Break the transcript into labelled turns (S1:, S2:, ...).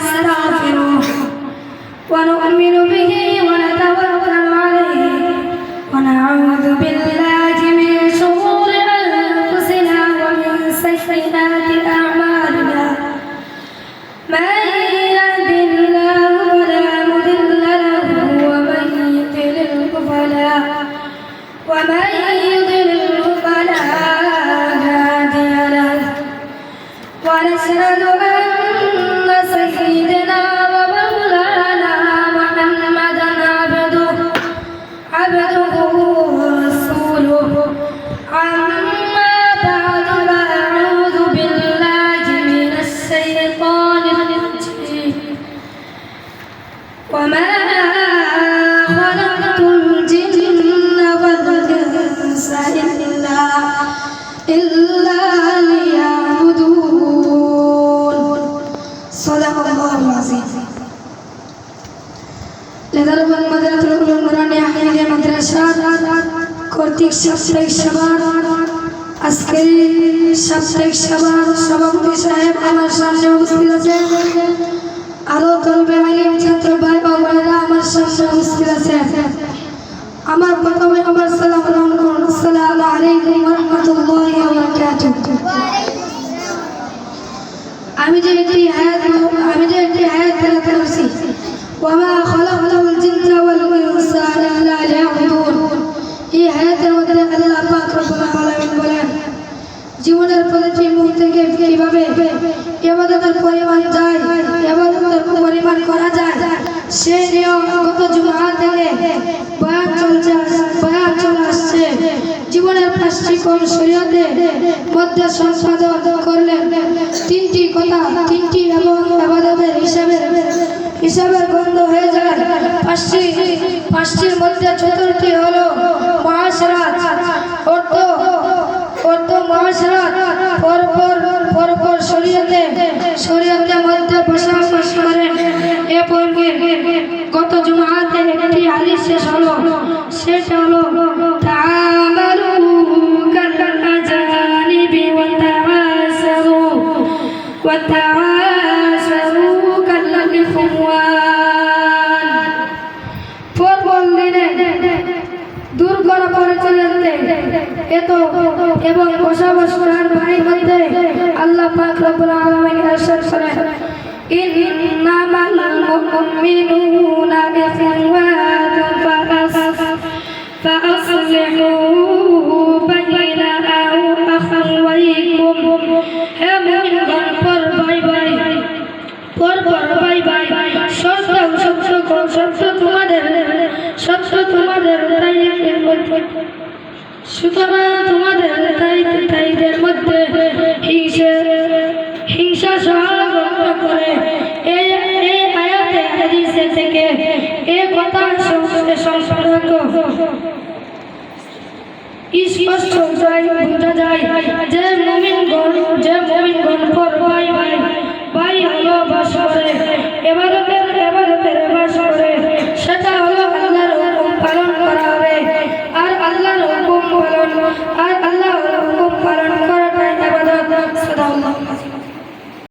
S1: ونستغفره ونؤمن به ونتوكل عليه. ونعوذ بالله من شرور أنفسنا ومن سيئات أعمالنا. من يهد الله فلا مضل له ومن يضلل فلا ومن يضلل فلا هادي له. ونشهد أن লেদারবান মাদ্রাসাতুল উলুম নুরানিয়া হাইদিয়া মাদ্রাসা কর্তৃক সাপ্তাহিক সভার আজকের সাপ্তাহিক সভার সভাপতি সাহেব আমার সামনে উপস্থিত আছে আরও তরবে আলিম ছাত্র ভাই বোনেরা আমার সামনে উপস্থিত আছে আমার প্রথমে আমার সালাম গ্রহণ করুন আসসালামু আলাইকুম ওয়া রাহমাতুল্লাহি ওয়া বারাকাতুহু আমি যে একটি হায়াত আমি যে জীবনের প্রতিটি কীভাবে ইবাদতের পরিমাণ যায় ইবাদতের পরিমাণ করা যায়। সে নিয়ম গত জুমা থেকে বয়ান চলছে, বয়ান চলে আসছে। জীবনের পাঁচটি কোন শরীয়তে মধ্যে সংশোধন করলেন? তিনটি কথা, তিনটি এবং আবাদতের হিসাবে, হিসাবের গন্ধ হয়ে যায়। পাঁচটি, পাঁচটির মধ্যে চতুর্থটি হলো অর্থ পরপর পরপর শরীয়তে শরীয়তে মধ্যে বসবাস করেন এ পর্বে গত জুমাতে একটি হাদিস শেষ হলো। সেটা হলো তামালু কালাজানিবি ওয়া তাওয়াসাউ দূর করা পরিচালনাতে এত। এবং বসবাস করার বাড়ির মধ্যে আল্লাহ পাক রব্বুল আলামিন ইরশাদ করেন। ইন্নামাল মুমিনুনা ইখওয়াতুন সুতরাং তোমাদের দায়িত্বের মধ্যে হিংসা হিংসা সহগত করে। এই এই আয়াতে হাদিসে কথা সংসদে সংসর্গ স্পষ্ট যায় যায় যে মুমিনগণ যে মুমিনগণ পর ভাই ভাই ভাই ভালোবাস করে এবারে